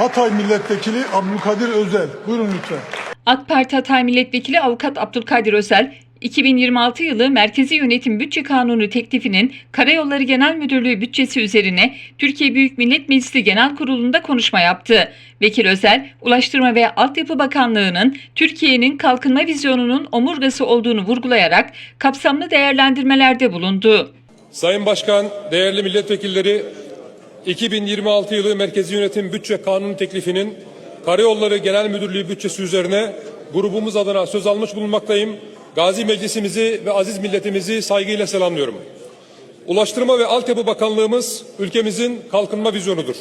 Hatay Milletvekili Abdülkadir Özel. Buyurun lütfen. AK Parti Hatay Milletvekili Avukat Abdülkadir Özel, 2026 yılı Merkezi Yönetim Bütçe Kanunu teklifinin Karayolları Genel Müdürlüğü bütçesi üzerine Türkiye Büyük Millet Meclisi Genel Kurulu'nda konuşma yaptı. Vekil Özel, Ulaştırma ve Altyapı Bakanlığı'nın Türkiye'nin kalkınma vizyonunun omurgası olduğunu vurgulayarak kapsamlı değerlendirmelerde bulundu. Sayın Başkan, değerli milletvekilleri, 2026 yılı Merkezi Yönetim Bütçe Kanunu teklifinin Karayolları Genel Müdürlüğü bütçesi üzerine grubumuz adına söz almış bulunmaktayım. Gazi Meclisimizi ve aziz milletimizi saygıyla selamlıyorum. Ulaştırma ve Altyapı Bakanlığımız ülkemizin kalkınma vizyonudur.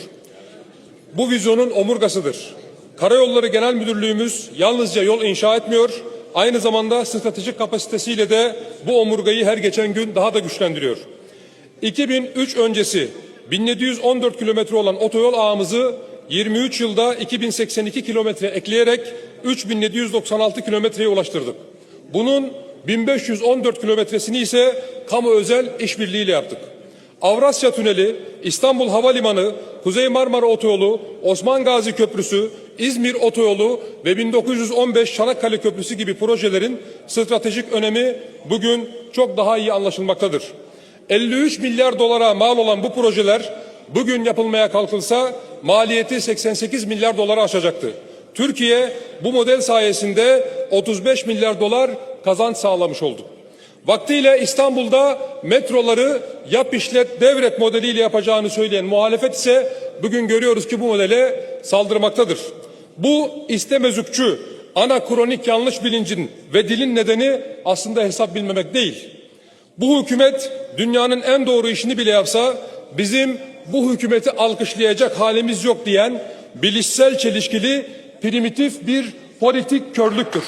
Bu vizyonun omurgasıdır. Karayolları Genel Müdürlüğümüz yalnızca yol inşa etmiyor, aynı zamanda stratejik kapasitesiyle de bu omurgayı her geçen gün daha da güçlendiriyor. 2003 öncesi 1714 kilometre olan otoyol ağımızı 23 yılda 2082 kilometre ekleyerek 3796 kilometreye ulaştırdık. Bunun 1514 kilometresini ise kamu özel işbirliğiyle yaptık. Avrasya Tüneli, İstanbul Havalimanı, Kuzey Marmara Otoyolu, Osman Gazi Köprüsü, İzmir Otoyolu ve 1915 Çanakkale Köprüsü gibi projelerin stratejik önemi bugün çok daha iyi anlaşılmaktadır. 53 milyar dolara mal olan bu projeler bugün yapılmaya kalkılsa maliyeti 88 milyar dolara aşacaktı. Türkiye bu model sayesinde 35 milyar dolar kazanç sağlamış oldu. Vaktiyle İstanbul'da metroları yap işlet devret modeliyle yapacağını söyleyen muhalefet ise bugün görüyoruz ki bu modele saldırmaktadır. Bu istemezükçü, anakronik yanlış bilincin ve dilin nedeni aslında hesap bilmemek değil. Bu hükümet dünyanın en doğru işini bile yapsa bizim bu hükümeti alkışlayacak halimiz yok diyen bilişsel çelişkili primitif bir politik körlüktür.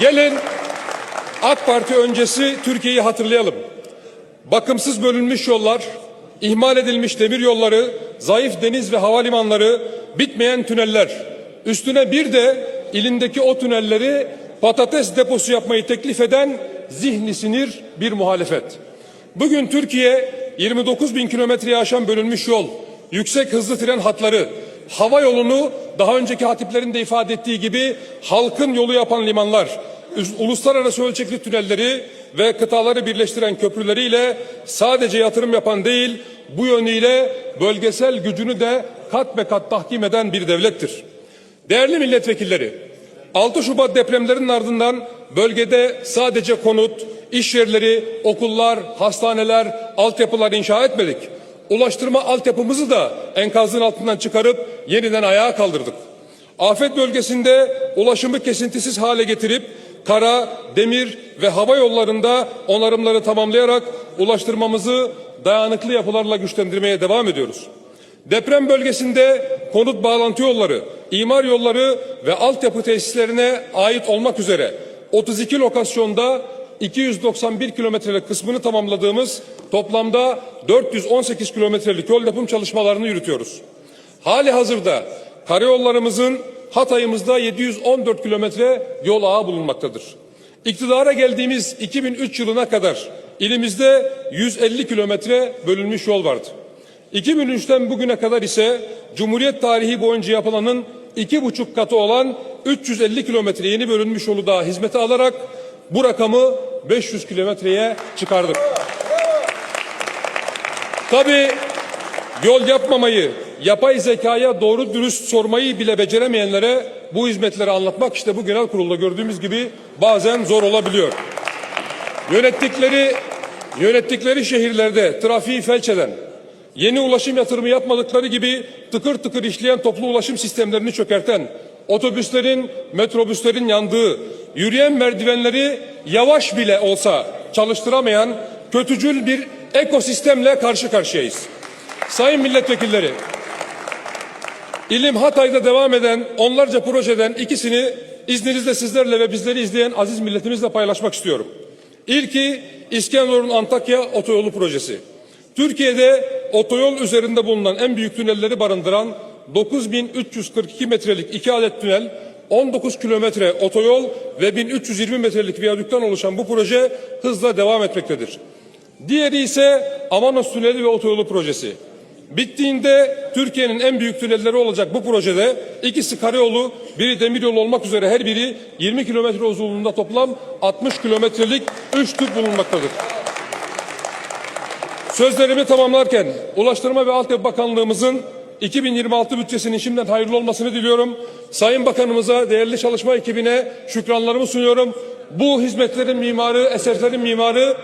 Gelin AK Parti öncesi Türkiye'yi hatırlayalım. Bakımsız bölünmüş yollar, ihmal edilmiş demir yolları, zayıf deniz ve havalimanları, bitmeyen tüneller. Üstüne bir de ilindeki o tünelleri patates deposu yapmayı teklif eden zihni sinir bir muhalefet. Bugün Türkiye 29 bin kilometreye aşan bölünmüş yol, yüksek hızlı tren hatları, hava yolunu daha önceki hatiplerin de ifade ettiği gibi halkın yolu yapan limanlar, uluslararası ölçekli tünelleri ve kıtaları birleştiren köprüleriyle sadece yatırım yapan değil, bu yönüyle bölgesel gücünü de kat be kat tahkim eden bir devlettir. Değerli milletvekilleri, 6 Şubat depremlerinin ardından bölgede sadece konut, iş yerleri, okullar, hastaneler, altyapılar inşa etmedik. Ulaştırma altyapımızı da enkazın altından çıkarıp yeniden ayağa kaldırdık. Afet bölgesinde ulaşımı kesintisiz hale getirip kara, demir ve hava yollarında onarımları tamamlayarak ulaştırmamızı dayanıklı yapılarla güçlendirmeye devam ediyoruz. Deprem bölgesinde konut bağlantı yolları, imar yolları ve altyapı tesislerine ait olmak üzere 32 lokasyonda 291 kilometrelik kısmını tamamladığımız toplamda 418 kilometrelik yol yapım çalışmalarını yürütüyoruz. Hali hazırda karayollarımızın Hatay'ımızda 714 kilometre yol ağı bulunmaktadır. İktidara geldiğimiz 2003 yılına kadar ilimizde 150 kilometre bölünmüş yol vardı. 2003'ten bugüne kadar ise Cumhuriyet tarihi boyunca yapılanın iki buçuk katı olan 350 kilometre yeni bölünmüş yolu daha hizmete alarak bu rakamı 500 kilometreye çıkardık. Tabii yol yapmamayı, yapay zekaya doğru dürüst sormayı bile beceremeyenlere bu hizmetleri anlatmak işte bu genel kurulda gördüğümüz gibi bazen zor olabiliyor. Yönettikleri yönettikleri şehirlerde trafiği felç eden, yeni ulaşım yatırımı yapmadıkları gibi tıkır tıkır işleyen toplu ulaşım sistemlerini çökerten, otobüslerin, metrobüslerin yandığı, yürüyen merdivenleri yavaş bile olsa çalıştıramayan kötücül bir ekosistemle karşı karşıyayız. Sayın milletvekilleri, İlim Hatay'da devam eden onlarca projeden ikisini izninizle sizlerle ve bizleri izleyen aziz milletimizle paylaşmak istiyorum. İlki İskenderun Antakya Otoyolu projesi. Türkiye'de otoyol üzerinde bulunan en büyük tünelleri barındıran 9342 metrelik iki adet tünel, 19 kilometre otoyol ve 1320 metrelik viyadükten oluşan bu proje hızla devam etmektedir. Diğeri ise Amanos Tüneli ve Otoyolu projesi. Bittiğinde Türkiye'nin en büyük tünelleri olacak bu projede ikisi karayolu, biri demiryolu olmak üzere her biri 20 kilometre uzunluğunda toplam 60 kilometrelik 3 tüp bulunmaktadır. Sözlerimi tamamlarken Ulaştırma ve Altyapı Bakanlığımızın 2026 bütçesinin şimdiden hayırlı olmasını diliyorum. Sayın Bakanımıza, değerli çalışma ekibine şükranlarımı sunuyorum. Bu hizmetlerin mimarı, eserlerin mimarı